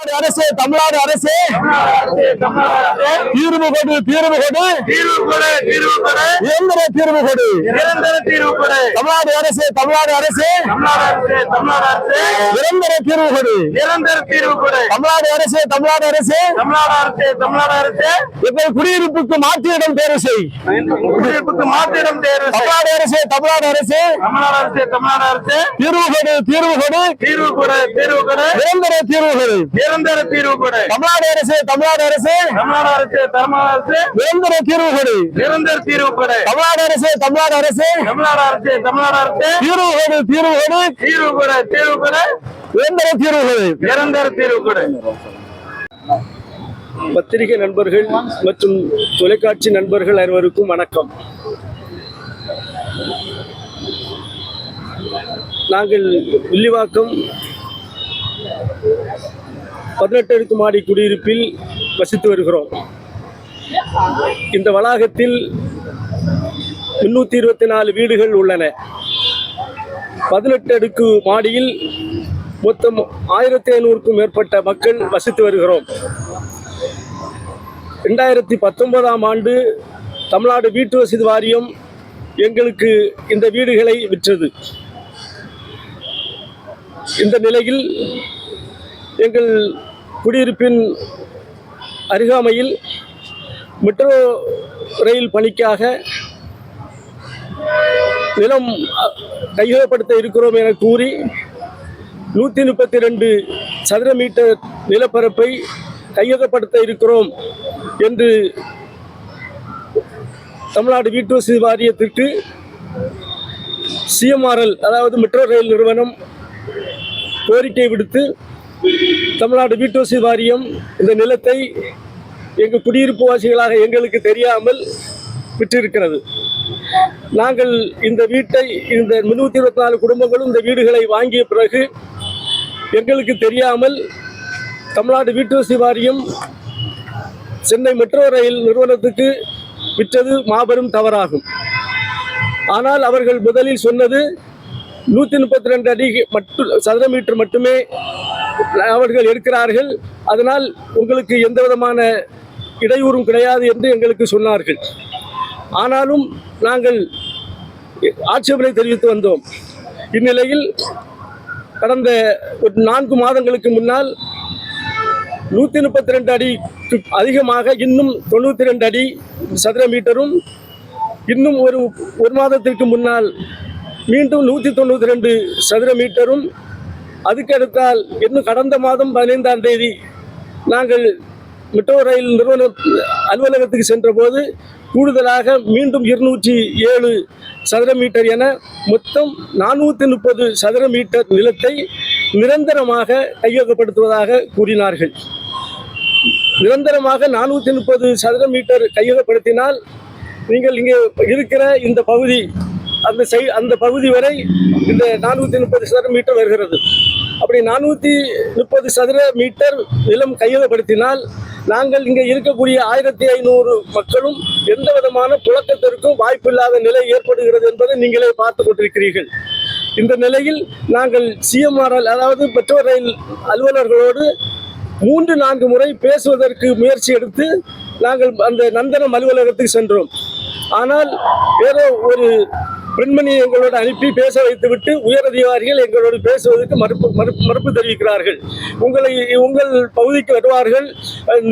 அரசு தமிழ்நாடு அரசு! தீர்வு கொடு தீர்வு கொடு தீர்வு கொடு தீர்வு கொடு நிரந்தர தீர்வு கொடு நிரந்தர தீர்வு கொடு தமிழ்நாடு அரசு. தமிழ்நாடு அரசு தமிழ்நாடு அரசு. நிரந்தர தீர்வு கொடு நிரந்தர தீர்வு கொடு தமிழ்நாடு அரசு தமிழ்நாடு அரசு. தமிழ்நாடு அரசு தமிழ்நாடு அரசு. எங்கள் குடியிருப்புக்கு மாற்று இடம் தேர்வு செய். குடியிருப்புக்கு தேர்வு செய். தமிழ்நாடு அரசு தமிழ்நாடு அரசு. தமிழ்நாடு அரசு தமிழ்நாடு அரசு. தீர்வு கொடு தீர்வு கொடு தீர்வு கொடு தீர்வு கொடு நிரந்தர தீர்வு கொடு நிரந்தர தீர்வு கொடு தமிழ்நாடு அரசு தமிழ்நாடு அரசு. தமிழ்நாடு அரசு தமிழ்நாடு அரசு. நிரந்தர தீர்வு கொடு நிரந்தர தீர்வு கொடு தமிழ்நாடு அரசு தமிழ்நாடு அரசு. தமிழ்நாடு அரசு தமிழ்நாடு அரசு. தீர்வு கொடு தீர்வு கொடு தீர்வு கொடு தீர்வு கொடு நிரந்தர தீர்வு கொடு நிரந்தர தீர்வு கொடு பத்திரிகை நண்பர்கள் மற்றும் தொலைக்காட்சி நண்பர்கள் அனைவருக்கும் வணக்கம். நாங்கள் வில்லிவாக்கம் பதினெட்டு அடுக்கு மாடி குடியிருப்பில் வசித்து வருகிறோம். இந்த வளாகத்தில் முன்னூற்றி இருபத்தி நாலு வீடுகள் உள்ளன. பதினெட்டு அடுக்கு மாடியில் மொத்தம் ஆயிரத்தி ஐநூறுக்கும் மேற்பட்ட மக்கள் வசித்து வருகிறோம். ரெண்டாயிரத்தி பத்தொன்பதாம் ஆண்டு தமிழ்நாடு வீட்டு வசதி வாரியம் எங்களுக்கு இந்த வீடுகளை விற்றது. இந்த நிலையில் எங்கள் குடியிருப்பின் அருகாமையில் மெட்ரோ ரயில் பணிக்காக நிலம் கையகப்படுத்த இருக்கிறோம் என கூறி நூற்றி முப்பத்தி ரெண்டு சதுர மீட்டர் நிலப்பரப்பை கையகப்படுத்த இருக்கிறோம் என்று தமிழ்நாடு வீட்டுவசதி வாரியத்திற்கு சிஎம்ஆர்எல் அதாவது மெட்ரோ ரயில் நிறுவனம் கோரிக்கை விடுத்து தமிழ்நாடு வீட்டு வாரியம் இந்த நிலத்தை எங்கள் குடியிருப்பு வாசிகளாக எங்களுக்கு தெரியாமல் விற்றிருக்கிறது. நாங்கள் இந்த வீட்டை இந்த முன்னூற்றி இருபத்தி நாலு குடும்பங்களும் இந்த வீடுகளை வாங்கிய பிறகு எங்களுக்கு தெரியாமல் தமிழ்நாடு வீட்டுவசதி வாரியம் சென்னை மெட்ரோ ரயில் நிறுவனத்துக்கு விற்றது மாபெரும் தவறாகும். ஆனால் அவர்கள் முதலில் சொன்னது நூற்றி முப்பத்தி ரெண்டு அடி மட்டு சதுர மீட்டர் மட்டுமே அவர்கள் எடுக்கிறார்கள். அதனால் உங்களுக்கு எந்த விதமான இடையூறும் கிடையாது என்று எங்களுக்கு சொன்னார்கள். ஆனாலும் நாங்கள் ஆட்சேபனை தெரிவித்து வந்தோம். இந்நிலையில் கடந்த ஒரு நான்கு மாதங்களுக்கு முன்னால் நூற்றி முப்பத்தி ரெண்டு அடிக்கு அதிகமாக இன்னும் தொண்ணூற்றி ரெண்டு அடி சதுர மீட்டரும் இன்னும் ஒரு ஒரு மாதத்திற்கு முன்னால் மீண்டும் நூற்றி தொண்ணூற்றி ரெண்டு சதுர மீட்டரும் அதுக்கு அடுத்தால் இன்னும் கடந்த மாதம் பதினைந்தாம் தேதி நாங்கள் மெட்ரோ ரயில் நிறுவன அலுவலகத்துக்கு சென்றபோது கூடுதலாக மீண்டும் இருநூற்றி ஏழு சதுர மீட்டர் என மொத்தம் நானூற்றி முப்பது சதுர மீட்டர் நிலத்தை நிரந்தரமாக கையகப்படுத்துவதாக கூறினார்கள். நிரந்தரமாக நானூற்றி முப்பது சதுர மீட்டர் கையகப்படுத்தினால் நீங்கள் இங்கே இருக்கிற இந்த பகுதி அந்த சை அந்த பகுதி வரை இந்த நானூற்றி முப்பது சதுர மீட்டர் வருகிறது. அப்படி நானூற்றி முப்பது சதுர மீட்டர் நிலம் கையகப்படுத்தினால் நாங்கள் இங்கே இருக்கக்கூடிய ஆயிரத்தி ஐநூறு மக்களும் எந்த விதமான புழக்கத்திற்கும் வாய்ப்பில்லாத நிலை ஏற்படுகிறது என்பதை நீங்களே பார்த்து கொண்டிருக்கிறீர்கள். இந்த நிலையில் நாங்கள் சிஎம்ஆர்எல் அதாவது மெட்ரோ ரயில் அலுவலர்களோடு மூன்று நான்கு முறை பேசுவதற்கு முயற்சி எடுத்து நாங்கள் அந்த நந்தனம் அலுவலகத்துக்கு சென்றோம். ஆனால் ஏதோ ஒரு பெண்மணியை எங்களோடு அனுப்பி பேச வைத்துவிட்டு உயர் அதிகாரிகள் எங்களோடு பேசுவதற்கு மறுப்பு மறுப்பு மறுப்பு தெரிவிக்கிறார்கள். உங்களை உங்கள் பகுதிக்கு வருவார்கள்.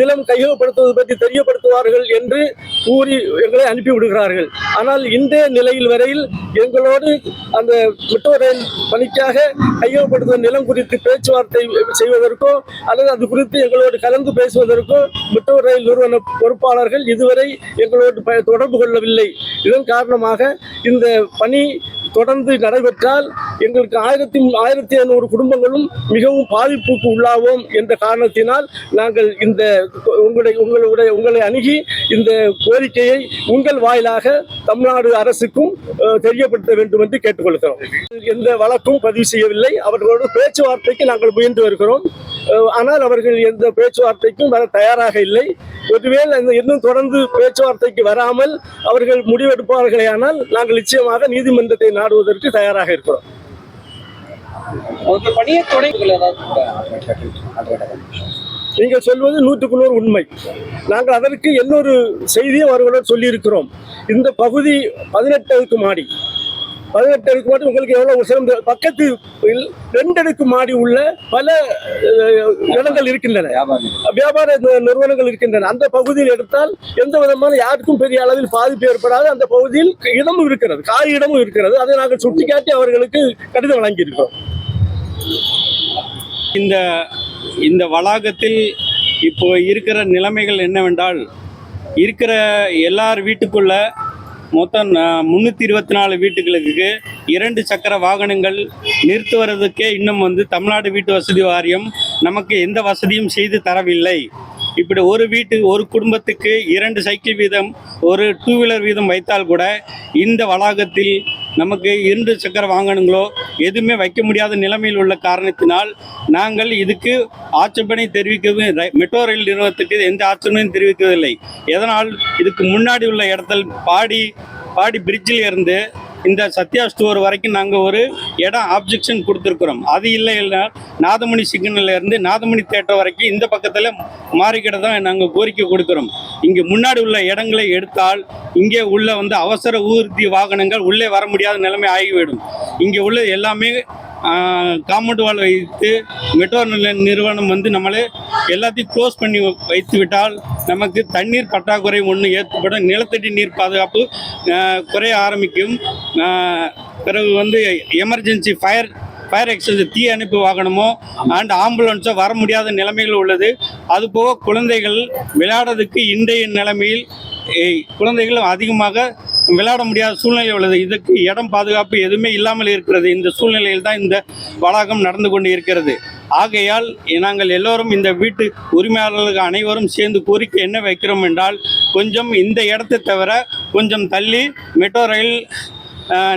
நிலம் கையகப்படுத்துவது பற்றி தெரியப்படுத்துவார்கள் என்று கூறி எங்களை அனுப்பி விடுகிறார்கள். ஆனால் இன்றைய நிலையில் வரையில் எங்களோடு அந்த மெட்ரோ ரயில் பணிக்காக கையகப்படுத்தும் நிலம் குறித்து பேச்சுவார்த்தை செய்வதற்கோ அல்லது அது குறித்து எங்களோடு கலந்து பேசுவதற்கோ மெட்ரோ ரயில் நிறுவன பொறுப்பாளர்கள் இதுவரை எங்களோடு ப- தொடர்பு கொள்ளவில்லை. இதன் காரணமாக இந்த பணி தொடர்ந்து நடைபெற்றால் எங்களுக்கு ஆயிரத்தி ஆயிரத்தி ஐநூறு குடும்பங்களும் மிகவும் பாதிப்புக்கு உள்ளாவோம் என்ற காரணத்தினால் நாங்கள் இந்த உங்களுடைய உங்களுடைய உங்களை அணுகி இந்த கோரிக்கையை உங்கள் வாயிலாக தமிழ்நாடு அரசுக்கும் தெரியப்படுத்த வேண்டும் என்று கேட்டுக்கொள்கிறோம். எந்த வழக்கும் பதிவு செய்யவில்லை. அவர்களோடு பேச்சுவார்த்தைக்கு நாங்கள் முயன்று வருகிறோம். ஆனால் அவர்கள் எந்த பேச்சுவார்த்தைக்கும் வர தயாராக இல்லை. ஒருவேளை இன்னும் தொடர்ந்து பேச்சுவார்த்தைக்கு வராமல் அவர்கள் முடிவெடுப்பார்களேயானால் நாங்கள் நிச்சயமாக நீதிமன்றத்தை நாடுவதற்கு தயாராக இருக்கிறோம். பணியை தொடங்கல நீங்கள் சொல்வது நூற்றுக்கு நூறு உண்மை. நாங்கள் அதற்கு இன்னொரு செய்தியும் அவர்களுடன் சொல்லியிருக்கிறோம். இந்த பகுதி பதினெட்டு அடுக்கு மாடி. பதினெட்டு அடுக்கு மாடி உங்களுக்கு எவ்வளவு சிறந்த பக்கத்து ரெண்டு அடுக்கு மாடி உள்ள பல இடங்கள் இருக்கின்றன. வியாபார நிறுவனங்கள் இருக்கின்றன. அந்த பகுதியில் எடுத்தால் எந்த விதமான யாருக்கும் பெரிய அளவில் பாதிப்பு ஏற்படாது. அந்த பகுதியில் இடமும் இருக்கிறது. காய் இடமும் இருக்கிறது. அதை நாங்கள் சுட்டிக்காட்டி அவர்களுக்கு கடிதம் வழங்கியிருக்கிறோம். இந்த இந்த வளாகத்தில் இப்போ இருக்கிற நிலைமைகள் என்னவென்றால் இருக்கிற எல்லார் வீட்டுக்குள்ள மொத்தம் முந்நூற்றி இருபத்தி நாலு வீட்டுகளுக்கு இரண்டு சக்கர வாகனங்கள் நிறுத்துவதற்கே இன்னும் வந்து தமிழ்நாடு வீட்டு வசதி வாரியம் நமக்கு எந்த வசதியும் செய்து தரவில்லை. இப்படி ஒரு வீட்டு ஒரு குடும்பத்துக்கு இரண்டு சைக்கிள் வீதம் ஒரு டூ வீலர் வீதம் வைத்தால் கூட இந்த வளாகத்தில் நமக்கு இரண்டு சக்கர வாகனங்களோ எதுவுமே வைக்க முடியாத நிலைமையில் உள்ள காரணத்தினால் நாங்கள் இதுக்கு ஆட்சேபனை தெரிவிக்கவும் மெட்ரோ ரயில் நிறுவனத்துக்கு எந்த ஆட்சேபனையும் தெரிவிக்கவில்லை. எதனால் இதுக்கு முன்னாடி உள்ள இடத்தில் பாடி பாடி பிரிட்ஜில் இருந்து இந்த சத்யா ஸ்டோர் வரைக்கும் நாங்கள் ஒரு இடம் ஆப்ஜெக்ஷன் கொடுத்துருக்குறோம். அது இல்லை இல்லை நாதமணி சிக்னல்ல இருந்து நாதமணி தேட்டர் வரைக்கும் இந்த பக்கத்தில் மாறிக்கிட்ட தான் நாங்கள் கோரிக்கை கொடுக்குறோம். இங்கே முன்னாடி உள்ள இடங்களை எடுத்தால் இங்கே உள்ள வந்து அவசர ஊர்தி வாகனங்கள் உள்ளே வர முடியாத நிலைமை ஆகிவிடும். இங்கே உள்ள எல்லாமே காம்பவுண்ட் வால் வைத்து மெட்ரோ நில- நிறுவனம் வந்து நம்மளே எல்லாத்தையும் க்ளோஸ் பண்ணி வைத்து விட்டால் நமக்கு தண்ணீர் பற்றாக்குறை ஒன்று ஏற்படும். நிலத்தடி நீர் பாதுகாப்பு குறைய ஆரம்பிக்கும். பிறகு வந்து எமர்ஜென்சி ஃபயர் ஃபயர் எக்ஸ்டென்ஷன் தீ அனுப்பி வாகனமோ அண்ட் ஆம்புலன்ஸோ வர முடியாத நிலைமைகள் உள்ளது. அதுபோக குழந்தைகள் விளையாடுறதுக்கு இன்றைய நிலைமையில் குழந்தைகள் அதிகமாக விளையாட முடியாத சூழ்நிலை உள்ளது. இதுக்கு இடம் பாதுகாப்பு எதுவுமே இல்லாமல் இருக்கிறது. இந்த சூழ்நிலையில் தான் இந்த வளாகம் நடந்து கொண்டு இருக்கிறது. ஆகையால் நாங்கள் எல்லோரும் இந்த வீட்டு உரிமையாளர்களுக்கு அனைவரும் சேர்ந்து கோரிக்கை என்ன வைக்கிறோம் என்றால் கொஞ்சம் இந்த இடத்தை தவிர கொஞ்சம் தள்ளி மெட்ரோ ரயில்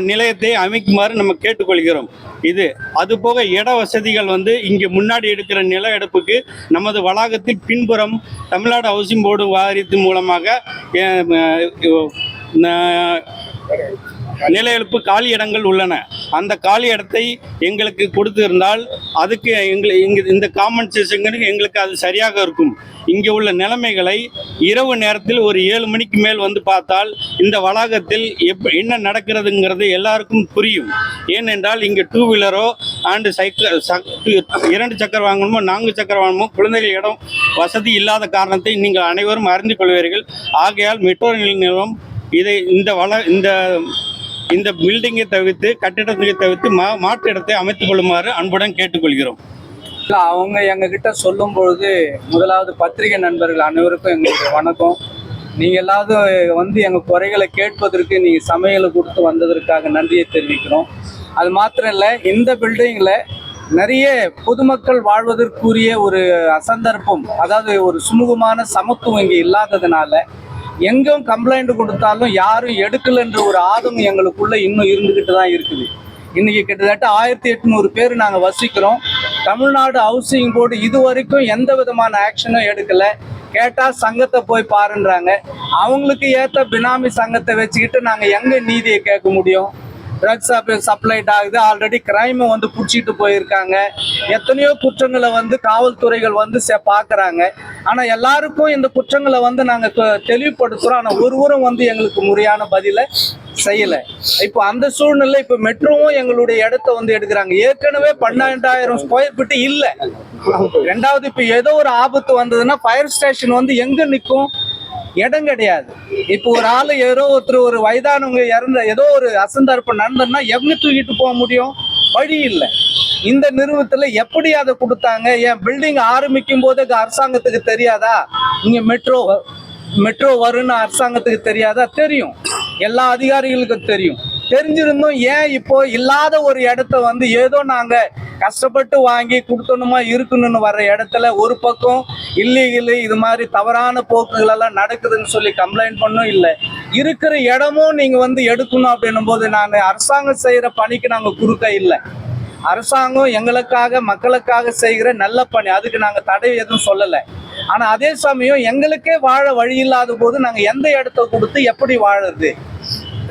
நிலையத்தை அமைக்குமாறு நம்ம கேட்டுக்கொள்கிறோம். இது அதுபோக இட வசதிகள் வந்து இங்கே முன்னாடி எடுக்கிற நில எடுப்புக்கு நமது வளாகத்தில் பின்புறம் தமிழ்நாடு ஹவுசிங் போர்டு வாரியத்தின் மூலமாக நில எழுப்பு காலி இடங்கள் உள்ளன. அந்த காலி இடத்தை எங்களுக்கு கொடுத்திருந்தால் அதுக்கு எங்களை இங்கு இந்த காம்பன்சேஷனுக்கு எங்களுக்கு அது சரியாக இருக்கும். இங்கே உள்ள நிலைமைகளை இரவு நேரத்தில் ஒரு ஏழு மணிக்கு மேல் வந்து பார்த்தால் இந்த வளாகத்தில் எப் என்ன நடக்கிறதுங்கிறது எல்லாருக்கும் புரியும். ஏனென்றால் இங்கே டூ வீலரோ அண்டு சைக்கிள் இரண்டு சக்கர வாங்கணுமோ நான்கு சக்கர வாங்கணுமோ குழந்தைகள் இடம் வசதி இல்லாத காரணத்தை நீங்கள் அனைவரும் அறிந்து கொள்வீர்கள். ஆகையால் மெட்ரோ நிலையம் இதை இந்த வள இந்த இந்த பில்டிங்கை தவிர்த்து கட்டிடத்தை தவிர்த்து மா மாற்று இடத்தை அமைத்துக் கொள்ளுமாறு அன்புடன் கேட்டுக்கொள்கிறோம். அவங்க எங்ககிட்ட சொல்லும் பொழுது முதலாவது பத்திரிகை நண்பர்கள் அனைவருக்கும் எங்களுக்கு வணக்கம். நீங்க எல்லாரும் வந்து எங்க குறைகளை கேட்பதற்கு நீங்க சமையலை கொடுத்து வந்ததற்காக நன்றியை தெரிவிக்கிறோம். அது மாத்திரம் இல்லை இந்த பில்டிங்கில் நிறைய பொதுமக்கள் வாழ்வதற்குரிய ஒரு அசந்தர்ப்பம் அதாவது ஒரு சுமூகமான சமத்துவம் இங்கே இல்லாததுனால எங்கும் கம்ப்ளைண்ட் கொடுத்தாலும் யாரும் எடுக்கலைன்ற ஒரு ஆதங்கம் எங்களுக்குள்ள இன்னும் இருந்துகிட்டு தான் இருக்குது. இன்னைக்கு கிட்டத்தட்ட ஆயிரத்தி எட்நூறு பேர் நாங்கள் வசிக்கிறோம். தமிழ்நாடு ஹவுசிங் போர்டு இது வரைக்கும் எந்த விதமான ஆக்ஷனும் எடுக்கலை. கேட்டால் சங்கத்தை போய் பாருன்றாங்க. அவங்களுக்கு ஏற்ற பினாமி சங்கத்தை வச்சுக்கிட்டு நாங்கள் எங்கே நீதியை கேட்க முடியும்? ட்ரக்ஸ் சப்ளைட் ஆகுது. ஆல்ரெடி கிரைமை வந்து பிடிச்சிட்டு போயிருக்காங்க. எத்தனையோ குற்றங்களை வந்து காவல்துறைகள் வந்து பார்க்குறாங்க. ஆனால் எல்லாருக்கும் இந்த குற்றங்களை வந்து நாங்கள் தெளிவுபடுத்துறோம். ஆனால் ஒருவரும் வந்து எங்களுக்கு முறையான பதிலை செய்யலை. இப்போ அந்த சூழ்நிலை இப்போ மெட்ரோவும் எங்களுடைய இடத்த வந்து எடுக்கிறாங்க. ஏற்கனவே பன்னெண்டாயிரம் ஸ்கொயர் ஃபீட் இல்லை. ரெண்டாவது இப்போ ஏதோ ஒரு ஆபத்து வந்ததுன்னா ஃபயர் ஸ்டேஷன் வந்து எங்கே நிற்கும் இடம் கிடையாது. இப்போ ஒரு ஆள் ஏதோ ஒருத்தர் ஒரு வயதானவங்க இறந்த ஏதோ ஒரு அசந்தர்ப்பம் நடந்ததுன்னா எங்க தூக்கிட்டு போக முடியும்? வழி இல்லை. இந்த நிறுவனத்துல எப்படி அதை கொடுத்தாங்க? என் பில்டிங் ஆரம்பிக்கும் போது அரசாங்கத்துக்கு தெரியாதா? இங்க மெட்ரோ மெட்ரோ வரும்னு அரசாங்கத்துக்கு தெரியாதா? தெரியும். எல்லா அதிகாரிகளுக்கும் தெரியும். தெரிஞ்சிருந்தும் ஏன் இப்போ இல்லாத ஒரு இடத்த வந்து ஏதோ நாங்க கஷ்டப்பட்டு வாங்கி கொடுத்தணுமா இருக்கணும்னு வர்ற இடத்துல ஒரு பக்கம் இல்லீகலி இது மாதிரி தவறான போக்குகள் எல்லாம் நடக்குதுன்னு சொல்லி கம்ப்ளைண்ட் பண்ணும் இல்லை. இருக்கிற இடமும் நீங்க வந்து எடுக்கணும் அப்படின்னும் போது நான் அரசாங்கம் செய்யற பணிக்கு நாங்க குறுக்க இல்லை. அரசாங்கம் எங்களுக்காக மக்களுக்காக செய்கிற நல்ல பணி. அதுக்கு நாங்கள் தடை எதுவும் சொல்லலை. ஆனால் அதே சமயம் எங்களுக்கே வாழ வழி இல்லாத போது நாங்கள் எந்த இடத்த கொடுத்து எப்படி வாழுறது?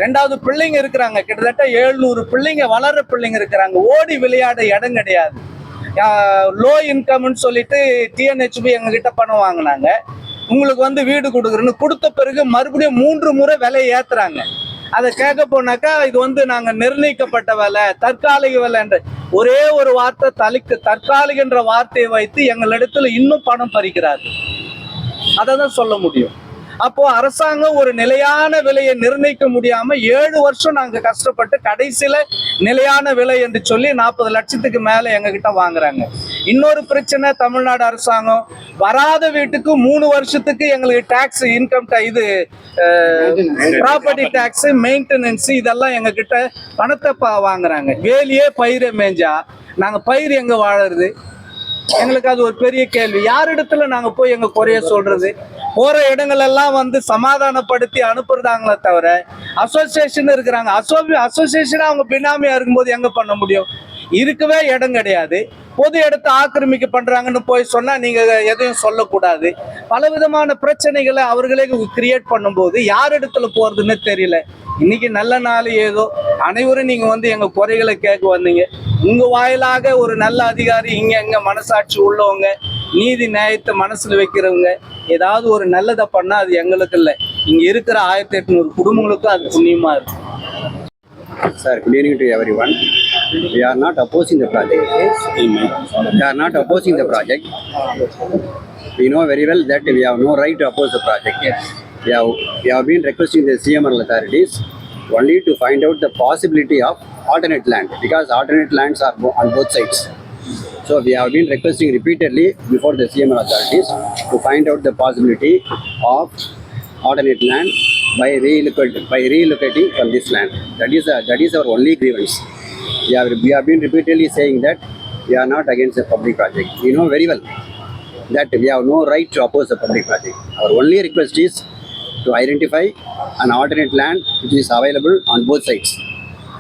ரெண்டாவது பிள்ளைங்க இருக்கிறாங்க. கிட்டத்தட்ட எழுநூறு பிள்ளைங்க வளர்ற பிள்ளைங்க இருக்கிறாங்க. ஓடி விளையாட இடம் கிடையாது. லோ இன்கம்னு சொல்லிட்டு டிஎன்ஹெச்பி எங்ககிட்ட பணம் வாங்கினாங்க. உங்களுக்கு வந்து வீடு கொடுக்குறேன்னு கொடுத்த பிறகு மறுபடியும் மூன்று முறை விலை ஏத்துறாங்க. அதை கேட்க போனாக்கா இது வந்து நாங்க நிர்ணயிக்கப்பட்ட வேலை தற்காலிக விலைன்ற ஒரே ஒரு வார்த்தை தலிக்கு தற்காலிகன்ற வார்த்தையை வைத்து எங்களிடத்துல இன்னும் பணம் பறிக்கிறாரு அதை தான் சொல்ல முடியும். அப்போ அரசாங்கம் ஒரு நிலையான விலையை நிர்ணயிக்க முடியாம ஏழு வருஷம் நாங்க கஷ்டப்பட்டு கடைசியில நிலையான விலை என்று சொல்லி நாற்பது லட்சத்துக்கு மேல எங்ககிட்ட வாங்குறாங்க. இன்னொரு பிரச்சனை தமிழ்நாடு அரசாங்கம். வராத வீட்டுக்கு மூணு வருஷத்துக்கு எங்களுக்கு டாக்ஸ் இன்கம் இது ப்ராப்பர்ட்டி டாக்ஸ் மெயின்டெனன்ஸ் இதெல்லாம் எங்ககிட்ட பணத்தை பா- வாங்குறாங்க. வேலியே பயிரை மேஞ்சா நாங்கள் பயிர் எங்க வாழறது? எங்களுக்கு அது ஒரு பெரிய கேள்வி. யார் இடத்துல நாங்க போய் எங்க குறைய சொல்றது? போற இடங்கள் எல்லாம் வந்து சமாதானப்படுத்தி அனுப்புறதாங்களே தவிர அசோசியேஷன் இருக்கிறாங்க. அசோ அசோசியேஷனாக அவங்க பினாமியா இருக்கும்போது எங்க பண்ண முடியும்? இருக்கவே இடம் கிடையாது. பொது இடத்தை ஆக்கிரமிக்க பண்றாங்கன்னு போய் சொன்னா நீங்க எதையும் சொல்லக்கூடாது. பல விதமான பிரச்சனைகளை அவர்களே கிரியேட் பண்ணும்போது யார் இடத்துல போறதுன்னு தெரியல. இன்னைக்கு நல்ல நாள் ஏதோ அனைவரும் நீங்க வந்து எங்க குறைகளை கேட்க வந்தீங்க. உங்க வாயிலாக ஒரு நல்ல அதிகாரி இங்க எங்க மனசாட்சி உள்ளவங்க நீதி நியாயத்தை மனசுல வைக்கிறவங்க ஏதாவது ஒரு நல்லதை பண்ணா அது எங்களுக்கு இல்லை. இங்க இருக்கிற ஆயிரத்தி எட்நூறு குடும்பங்களுக்கும் அது புண்ணியமா இருக்கும் sir good evening to everyone We are not opposing the project. We are not opposing the project. We know very well that we have no right to oppose the project. We have, we have been requesting the CMR authorities only to find out the possibility of alternate land because alternate lands are on both sides. So we have been requesting repeatedly before the CMR authorities to find out the possibility of alternate land by relocating, by relocating from this land. That is, uh, that is our only grievance. We have, we have been repeatedly saying that we are not against the public project. We know very well that we have no right to oppose the public project. Our only request is to identify an alternate land which is available on both sides.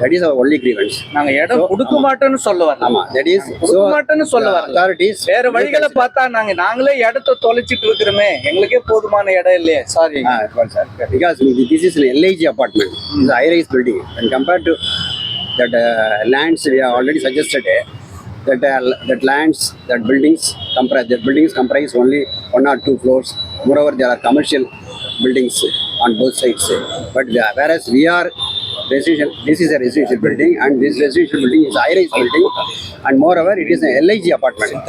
That is our only grievance. நாங்க இடம் கொடுக்க மாட்டோம்னு சொல்ல வரல Ama, that is கொடுக்க so மாட்டேன்னு சொல்ல வரல authorities வேற வழிகளை பார்த்தா நாங்க நாங்களே இடத்த தொலைச்சிட்டு இருக்கிறோமே எங்களுக்கே போதுமான இடம் இல்லையே sorry Ah, well, sir. Because this is an LIG apartment, it's a high-rise building. That uh, lands, we have already suggested uh, that uh, that lands, that buildings comprise, that buildings comprise only one or two floors. Moreover, there are commercial buildings on both sides. But we- whereas we are residential, this is a residential building, and this residential building is high-rise building, and moreover, it is an LIG apartment.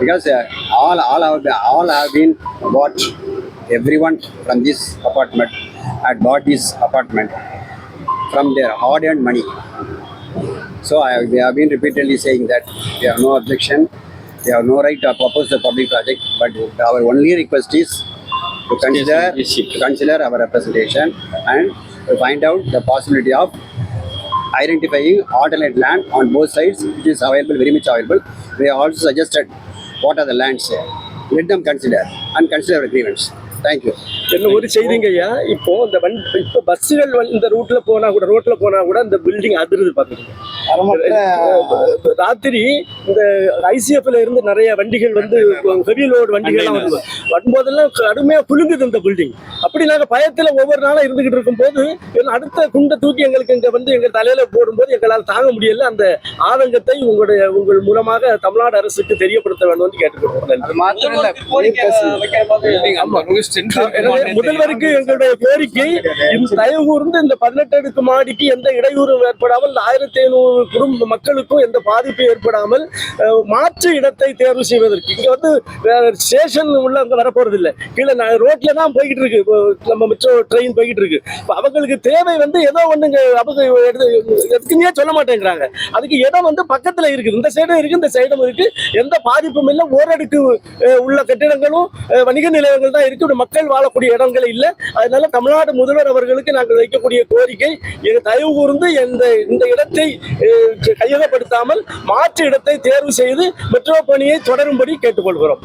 Because uh, all all have all have been bought everyone from this apartment had bought this apartment from their hard-earned money. So I, we have been repeatedly saying that we have no objection, we have no right to oppose the public project, but our only request is to consider to consider our representation and to find out the possibility of identifying alternate land on both sides, which is available, very much available. We have also suggested what are the lands. Let them consider and consider our you. என்ன ஒரு செய்திங்க ஐயா இப்போ இந்த வண்டி இப்போ பஸ்ஸுகள் இந்த ரூட்ல போனா கூட ரோட்ல போனா கூட இந்த பில்டிங் அதிருது பாத்துக்கோங்க ராத்திரி இந்த ஐசிஎஃப்ல இருந்து நிறைய வண்டிகள் வந்து ஹெவி லோடு வண்டிகள்லாம் வருது வரும்போதெல்லாம் கடுமையா குலுங்குது இந்த பில்டிங் அப்படி நாங்க பயத்துல ஒவ்வொரு நாளும் இருந்துகிட்டு இருக்கும்போது எல்லாம் அடுத்த குண்டை தூக்கி எங்களுக்கு இங்க வந்து எங்க தலையில போடும்போது எங்களால் தாங்க முடியல அந்த ஆதங்கத்தை உங்களுடைய உங்கள் மூலமாக தமிழ்நாடு அரசுக்கு தெரியப்படுத்த வேண்டும் கேட்டுக்கிறோம் அது மாத்திரம் முதல்வருக்கு எங்களுடைய கோரிக்கை இந்த தயவு கூர்ந்து இந்த பதினெட்டு அடுக்கு மாடிக்கு எந்த இடையூறும் ஏற்படாமல் ஆயிரத்தி ஐநூறு குடும்ப மக்களுக்கும் எந்த பாதிப்பு ஏற்படாமல் மாற்று இடத்தை தேர்வு செய்வதற்கு. இங்க வந்து ஸ்டேஷன் உள்ள அங்க வரப்போறது இல்லை கீழே ரோட்ல தான் போய்கிட்டு இருக்கு நம்ம மெட்ரோ ட்ரெயின் போய்கிட்டு இருக்கு அவங்களுக்கு தேவை வந்து ஏதோ ஒண்ணுங்க அவங்க எதுக்குன்னே சொல்ல மாட்டேங்கிறாங்க. அதுக்கு இடம் வந்து பக்கத்துல இருக்குது. இந்த சைடும் இருக்கு இந்த சைடும் இருக்கு. எந்த பாதிப்பும் இல்லை. ஓரடுக்கு உள்ள கட்டிடங்களும் வணிக நிலையங்கள் தான் இருக்கு மக்கள் வாழக்கூடிய இடங்கள் இல்லை. அதனால தமிழ்நாடு முதல்வர் அவர்களுக்கு நாங்கள் வைக்கக்கூடிய கோரிக்கை எங்க தயவு கூர்ந்து இந்த இந்த இடத்தை அஹ், கையகப்படுத்தாமல் மாற்று இடத்தை தேர்வு செய்து மெட்ரோ பணியை தொடரும்படி கேட்டுக்கொள்கிறோம்.